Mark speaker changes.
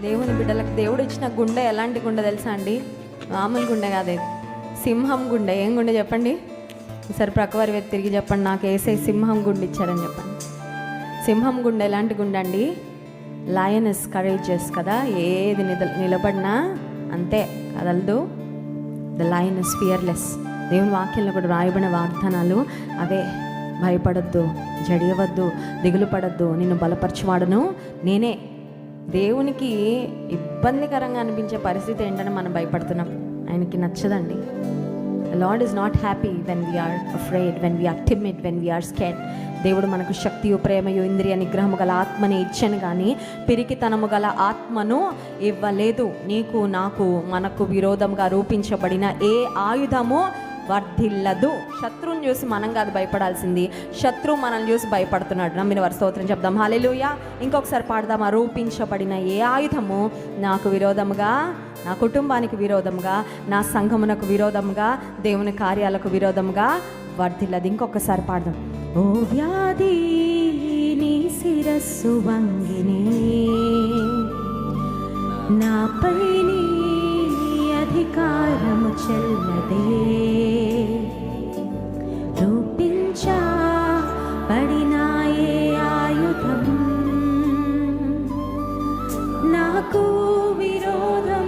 Speaker 1: దేవుని బిడ్డలకు దేవుడు ఇచ్చిన గుండె ఎలాంటి గుండె తెలుసా అండి? మామూలు గుండె కాదే. సింహం గుండె. ఏం గుండె చెప్పండి? సరే ప్రక్కవారి వ్యక్తి తిరిగి చెప్పండి. నాకు వేసే సింహం గుండె ఇచ్చారని చెప్పండి. సింహం గుండె ఎలాంటి గుండె అండి? లయనస్ కరేజెస్ కదా? ఏది నిద నిలబడినా అంతే. కదలదు ద లయన్ ఇస్ ఫియర్లెస్ దేవుని వాక్యంలో కూడా రాయబడిన వాగ్దానాలు అవే. భయపడద్దు జడియవద్దు దిగులు పడద్దు నిన్ను బలపరచువాడను నేనే. దేవునికి ఇబ్బందికరంగా అనిపించే పరిస్థితి ఏంటని మనం భయపడుతున్నాం. ఆయనకి నచ్చదండి. Lord is not happy when we are afraid when we are timid when we are scared దేవుడు మనకు శక్తియు ప్రేమయు ఇంద్రియ నిగ్రహము గల ఆత్మని ఇచ్చాను కానీ పిరికితనము గల ఆత్మను ఇవ్వలేదు. నీకు నాకు మనకు విరోధంగా రూపించబడిన ఏ ఆయుధము వర్ధిల్లదు. శత్రువుని చూసి మనం కాదు భయపడాల్సింది. శత్రువు మనల్ని చూసి భయపడుతున్నాడు. నమ్మిన వారి స్తోత్రం చెప్దాం. హాలేలుయ ఇంకొకసారి పాడదామా రూపించబడిన ఏ ఆయుధము నాకు విరోధముగా నా కుటుంబానికి విరోధంగా నా సంఘమునకు విరోధముగా దేవుని కార్యాలకు విరోధముగా వర్ధిల్లదు. ఇంకొకసారి పాడదాం. ఓ వ్యాధి నీ శిరస్సు వంగిని నాపై నీ అధికారము చెల్లదే. బడినాయే ఆయుధం. నాకు విరోధం